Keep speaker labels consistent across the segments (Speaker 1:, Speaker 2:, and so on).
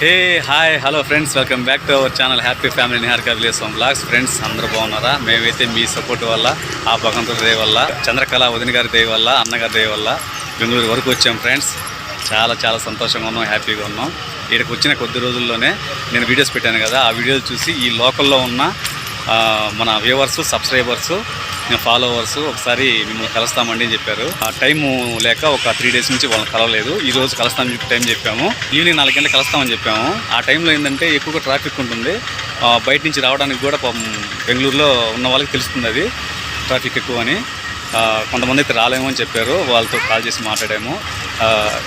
Speaker 1: Hey hi hello friends welcome back to our channel happy family Nihar village blogs friends అందరూ బాగున్నారా? మేమైతే మీ support వల్ల ఆ భగవంతుడి దయ వల్ల చంద్రకళ వదిన గారి దయ వల్ల అన్నగారి దయ వల్ల బెంగళూరు వరకు వచ్చాం ఫ్రెండ్స్ చాలా చాలా సంతోషంగా ఉన్నాం హ్యాపీగా ఉన్నాం. ఇక్కడికి వచ్చిన కొద్ది రోజుల్లోనే నేను వీడియోస్ పెట్టాను కదా ఆ వీడియోలు చూసి ఈ లోకల్లో ఉన్న మన వ్యూవర్స్ సబ్స్క్రైబర్స్ ఫాలోవర్స్ ఒకసారి మిమ్మల్ని కలుస్తామండి అని చెప్పారు. ఆ టైం లేక ఒక త్రీ డేస్ నుంచి వాళ్ళని కలవలేదు. ఈ రోజు కలుస్తామని చెప్పి టైం చెప్పాము. ఈవినింగ్ నాలుగు గంటలు కలుస్తామని చెప్పాము. ఆ టైంలో ఏంటంటే ఎక్కువగా ట్రాఫిక్ ఉంటుంది. బయట నుంచి రావడానికి కూడా బెంగళూరులో ఉన్న వాళ్ళకి తెలుస్తుంది అది ట్రాఫిక్ ఎక్కువ అని. కొంతమంది అయితే రాలేమో అని చెప్పారు. వాళ్ళతో కాల్ చేసి మాట్లాడాము.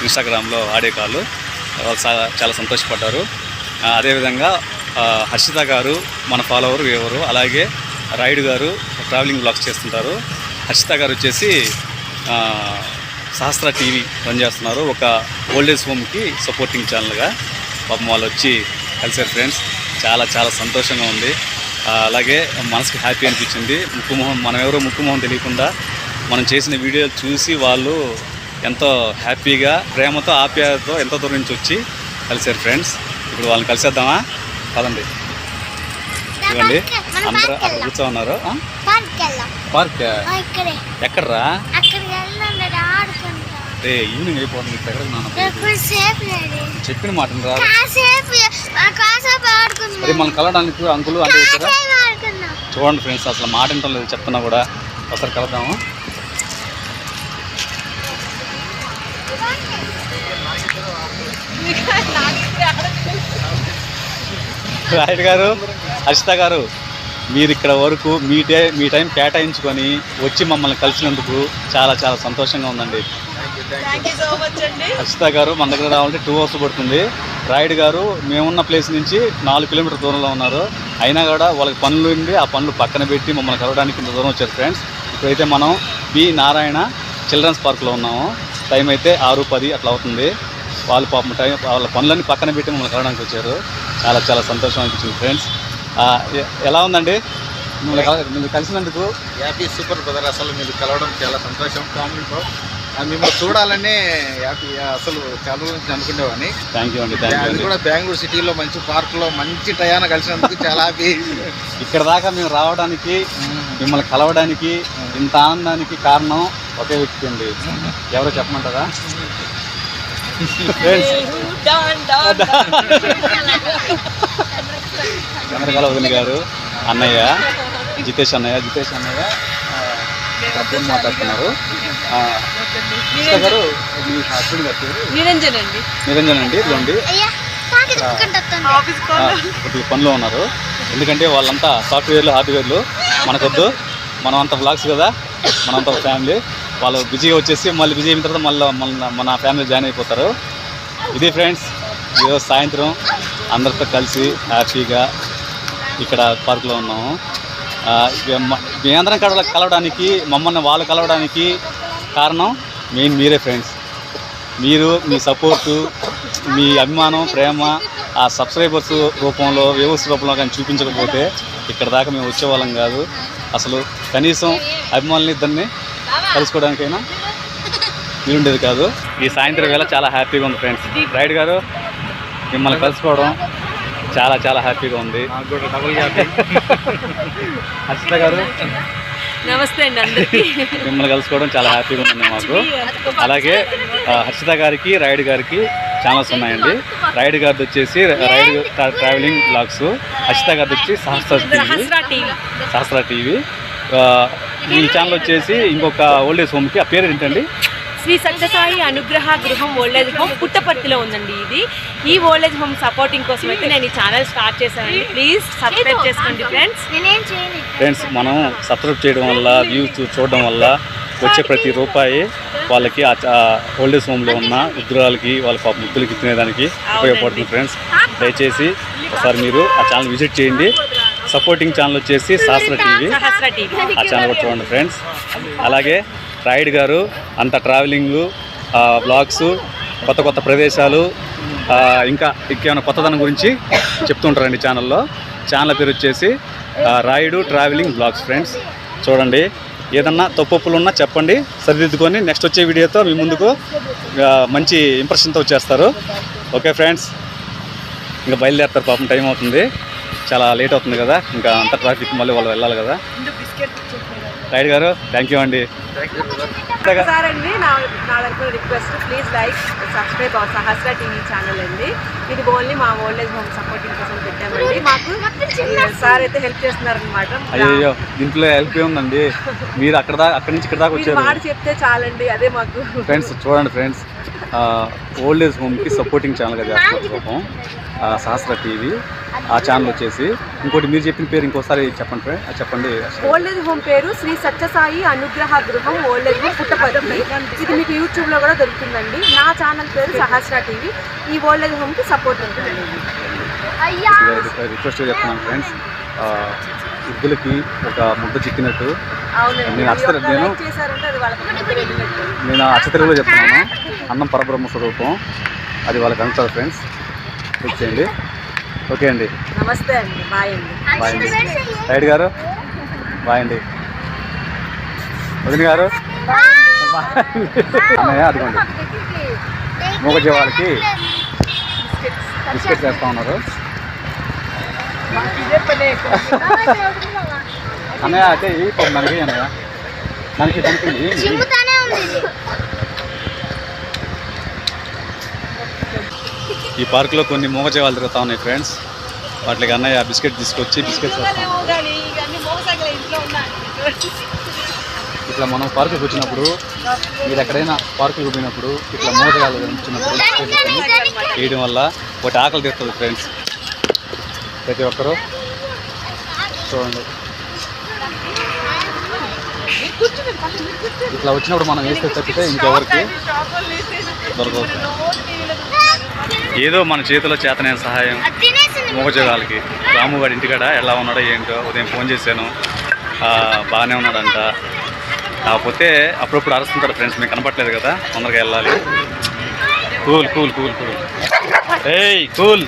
Speaker 1: ఇన్స్టాగ్రామ్లో ఆడే కాల్ వాళ్ళు చాలా సంతోషపడ్డారు. అదేవిధంగా హర్షిత గారు మన ఫాలోవర్ ఎవరు అలాగే రాయుడు గారు ట్రావెలింగ్ బ్లాగ్స్ చేస్తుంటారు. హర్షిత గారు వచ్చేసి సహస్ర టీవీ రన్ చేస్తున్నారు. ఒక ఓల్డేజ్ హోమ్కి సపోర్టింగ్ ఛానల్గా పాపం వాళ్ళు వచ్చి కలిసారు ఫ్రెండ్స్. చాలా చాలా సంతోషంగా ఉంది. అలాగే మనసుకి హ్యాపీ అనిపించింది. ముక్కుమోహం మనం ఎవరో ముక్కుమోహం తెలియకుండా మనం చేసిన వీడియోలు చూసి వాళ్ళు ఎంతో హ్యాపీగా ప్రేమతో ఆప్యాయతో ఎంతో దూరం నుంచి వచ్చి కలిసారు ఫ్రెండ్స్. ఇప్పుడు వాళ్ళని కలిసేద్దామా? పదండి. ఇవ్వండి అందరూ అక్కడ కూర్చో ఉన్నారు?
Speaker 2: పార్క్
Speaker 1: ఎక్కడ్రా? ఏ ఈవినింగ్ అయిపోతుంది ఎక్కడికి నాన్న చెప్పిన మాట రా మనం కలవడానికి అంకులు అంటే చూడండి ఫ్రెండ్స్ అసలు మాట వింటం లేదు చెప్తున్నా కూడా. ఒకసారి కలుద్దాము? రాయుడు గారు హర్షిత గారు మీరు ఇక్కడ వరకు మీ టే మీ టైం కేటాయించుకొని వచ్చి మమ్మల్ని కలిసినందుకు చాలా చాలా సంతోషంగా ఉందండి. హర్షిత గారు మన దగ్గర రావాలంటే టూ అవర్స్ పడుతుంది. రాయుడు గారు మేమున్న ప్లేస్ నుంచి నాలుగు కిలోమీటర్ దూరంలో ఉన్నారు. అయినా కూడా వాళ్ళకి పనులు ఉండి ఆ పనులు పక్కన పెట్టి మమ్మల్ని కలవడానికి ఇంత దూరం వచ్చారు ఫ్రెండ్స్. ఇప్పుడైతే మనం బి నారాయణ చిల్డ్రన్స్ పార్క్లో ఉన్నాము. టైం అయితే ఆరు పది అట్లా అవుతుంది. వాళ్ళు పాపం టైం వాళ్ళ పనులన్నీ పక్కన పెట్టి మమ్మల్ని కలవడానికి వచ్చారు. చాలా చాలా సంతోషం అనిపించింది ఫ్రెండ్స్ ఎలా ఉందండి? మిమ్మల్ని కల- మిమ్మల్ని కలిసినందుకు.
Speaker 3: హ్యాపీ సూపర్ బ్రదర్ అసలు మీరు కలవడం చాలా సంతోషం. ఫ్యామిలీతో మిమ్మల్ని చూడాలని హ్యాపీ అసలు చాలా రోజుల నుంచి అనుకునేవాడిని.
Speaker 1: థ్యాంక్ యూ అండి థ్యాంక్ యూ
Speaker 3: అది కూడా బెంగళూరు సిటీలో మంచి పార్కులో మంచి టయాన కలిసినందుకు చాలా హ్యాపీ
Speaker 1: ఇక్కడ దాకా మేము రావడానికి మిమ్మల్ని కలవడానికి ఇంత ఆనందానికి కారణం ఒకే వ్యక్తి అండి. ఎవరో చెప్పమంటారా? ఫ్రెండ్స్ చంద్రకళ వదిన గారు అన్నయ్య జితేష్ అన్నయ్య జితేష్ అన్నయ్య మాట్లాడుతున్నారు. గారు మీ హస్బెండ్ గారు
Speaker 4: నిరంజన్ అండి.
Speaker 1: నిరంజన్ అండి ఇదిగోండి. కొద్దిగా పనిలో ఉన్నారు. ఎందుకంటే వాళ్ళంతా సాఫ్ట్వేర్లు హార్డ్వేర్లు మనకొద్దు. మనం అంత బ్లాగ్స్ కదా. మనంతా ఫ్యామిలీ వాళ్ళు బిజీగా వచ్చేసి మళ్ళీ బిజీ అయిన తర్వాత మళ్ళీ మన మన ఫ్యామిలీ జాయిన్ అయిపోతారు. ఇది ఫ్రెండ్స్ ఈరోజు సాయంత్రం అందరితో కలిసి హ్యాపీగా ఇక్కడ పార్కులో ఉన్నాము. మీ అందరం కలవ కలవడానికి మమ్మల్ని వాళ్ళు కలవడానికి కారణం మెయిన్ మీరే ఫ్రెండ్స్. మీరు మీ సపోర్టు మీ అభిమానం ప్రేమ ఆ సబ్స్క్రైబర్స్ రూపంలో వ్యూవర్స్ రూపంలో కానీ చూపించకపోతే ఇక్కడ దాకా మేము వచ్చేవాళ్ళం కాదు. అసలు కనీసం అభిమానులు ఇద్దరిని కలుసుకోవడానికైనా వీలుండేది కాదు. ఈ సాయంత్రం వేళ చాలా హ్యాపీగా ఉంది ఫ్రెండ్స్. రైడ్ గారు మిమ్మల్ని కలుసుకోవడం చాలా చాలా హ్యాపీగా ఉంది. హర్షిత గారు.
Speaker 4: నమస్తే అండి అందరికి.
Speaker 1: మిమ్మల్ని కలుసుకోవడం చాలా హ్యాపీగా ఉంది మాకు. అలాగే హర్షిత గారికి రైడ్ గారికి ఛానల్స్ ఉన్నాయండి. రైడ్ గారిది వచ్చేసి రైడ్ ట్రా- ట్రావెలింగ్ బ్లాగ్స్ హర్షిత గారిది వచ్చి సహస్ర టీవీ.
Speaker 4: సహస్రా టీవీ.
Speaker 1: ఈ ఛానల్ వచ్చేసి ఇంకొక ఓల్డేజ్ హోమ్కి ఆ పేరు ఏంటండి
Speaker 4: శ్రీ సత్యసాయి అనుగ్రహ గృహం ఓల్డేజ్ హోమ్ పుట్టపర్తిలో ఉందండి ఇది. ఈ ఓల్డేజ్ హోమ్ సపోర్టింగ్ కోసం అయితే నేను ఈ ఛానల్ స్టార్ట్ చేశానండి. ప్లీజ్ సబ్స్క్రైబ్ చేసుకోండి ఫ్రెండ్స్
Speaker 2: నేనేం చేయను.
Speaker 1: ఫ్రెండ్స్ మనం సబ్స్క్రైబ్ చేయడం వల్ల వ్యూస్ చూడడం వల్ల వచ్చే ప్రతి రూపాయి వాళ్ళకి ఆ ఓల్డేజ్ హోమ్లో ఉన్న వృద్ధురాలకి వాళ్ళ పాప ముద్దులకి తినేదానికి ఉపయోగపడుతుంది ఫ్రెండ్స్ దయచేసి ఒకసారి మీరు ఆ ఛానల్ విజిట్ చేయండి. సపోర్టింగ్ ఛానల్ వచ్చేసి శాస్త్ర టీవీ.
Speaker 4: సహస్రా టీవీ.
Speaker 1: ఆ ఛానల్ కూడా చూడండి ఫ్రెండ్స్ అలాగే రాయుడు గారు అంత ట్రావెలింగ్ బ్లాగ్స్ కొత్త కొత్త ప్రదేశాలు ఇంకా ఇంకేమైనా కొత్తదనం గురించి చెప్తుంటారండి ఛానల్లో. ఛానల్ పేరు వచ్చేసి రాయుడు ట్రావెలింగ్ బ్లాగ్స్ ఫ్రెండ్స్. చూడండి ఏదన్నా తప్పులు ఉన్నా చెప్పండి సరిదిద్దుకొని నెక్స్ట్ వచ్చే వీడియోతో మీ ముందుకు మంచి ఇంప్రెషన్తో వచ్చేస్తారు. ఓకే ఫ్రెండ్స్ ఇంకా బయలుదేరుతారు పాపం టైం అవుతుంది. చాలా లేట్ అవుతుంది కదా. ఇంకా అంత ట్రాఫిక్ మళ్ళీ వాళ్ళు వెళ్ళాలి కదా. రైట్ గారు థ్యాంక్ యూ అండి.
Speaker 4: ఒకసారి అండి నా నా దగ్గర request please like subscribe our Sahasra TV channel అండి. ఇది ఓన్లీ మా ఓల్డ్ ఏజ్ హోమ్ సపోర్టింగ్ కోసం పెట్టామండి. మాకు సార్ అయితే హెల్ప్ చేస్తున్నారనమాట
Speaker 1: అయ్యో దీంట్లో హెల్ప్ ఉందండి మీరు అక్కడ అక్కడి నుంచి ఇక్కడ దాకా వచ్చారు.
Speaker 4: మాట చెప్తే చాలండి అదే మాకు.
Speaker 1: ఫ్రెండ్స్ చూడండి ఫ్రెండ్స్ ఓల్డ్ ఏజ్ హోమ్కి సపోర్టింగ్ ఛానల్గా చేస్తున్నారు పాపం ఆ, సహస్ర టీవీ. ఆ ఛానల్ వచ్చేసి ఇంకోటి మీరు చెప్పిన పేరు ఇంకోసారి చెప్పండి చెప్పండి.
Speaker 4: ఓల్డ్ ఏజ్ హోమ్ పేరు శ్రీ సత్యసాయి అనుగ్రహ గృహం ఓల్డ్ ఏజ్ హోమ్ పుట్టపర్తి. ఇది మీకు యూట్యూబ్లో కూడా దొరుకుతుందండి. నా ఛానల్ పేరు సహస్ర టీవీ. ఈ ఓల్డ్ ఏజ్ హోమ్కి సపోర్ట్
Speaker 2: అయ్యా!
Speaker 1: రిక్వెస్ట్ చెప్తున్నాను ఫ్రెండ్స్. వృద్ధులకి ఒక ముద్ద చిక్కినట్టు నేను
Speaker 4: ఒక్క
Speaker 1: నేను-. నేను చెప్తున్నాను. అన్నం పరబ్రహ్మ స్వరూపం. అది వాళ్ళకి అందుతుంది ఫ్రెండ్స్. చేయండి. ఓకే అండి.
Speaker 4: నమస్తే అండి. బాయ్ అండి.
Speaker 1: బాయ్ అండి. రైడ్ గారు? బాయ్ అండి. వదిన గారు? అన్నయ్య అదిగోండి. మూగజీవాలకి బిస్కెట్ చేస్తా ఉన్నారు. అన్నయ్య అయితే ఈ పాపం మనకి అన్నయ్య
Speaker 2: ఉంది ఇది.
Speaker 1: ఈ పార్కులో కొన్ని మూగజీవాలు తిరుగుతా ఉన్నాయి ఫ్రెండ్స్. వాటికి అన్నయ్య బిస్కెట్ తీసుకొచ్చి బిస్కెట్ చేస్తాం
Speaker 4: ఏమో కానీ ఇవన్నీ మోసగలే ఇంట్లో
Speaker 1: మనం పార్కుకి వచ్చినప్పుడు మీరు ఎక్కడైనా పార్కుకి పోయినప్పుడు ఇట్లా మూగజీవాలు వచ్చినప్పుడు వేయడం వల్ల ఒకటి ఆకలి తీస్తుంది ఫ్రెండ్స్. ప్రతి ఒక్కరూ చూడండి. ఇట్లా వచ్చినప్పుడు మనం వేస్తే తప్పితే ఇంకెవరికి ఏదో మన చేతిలో చేతనైన సహాయం.
Speaker 2: అది తినేసింది
Speaker 1: మూగజీవాలకి రాము వాడి ఇంటికాడ ఎలా ఉన్నాడో ఏంటో ఉదయం ఫోన్ చేశాను. ఆ, బాగానే ఉన్నాడంట. కాకపోతే అప్పుడప్పుడు అరుస్తుంటాడు ఫ్రెండ్స్ మీకు కనపట్లేదు కదా తొందరగా వెళ్ళాలి. Cool cool cool cool. ఏయ్ కూల్.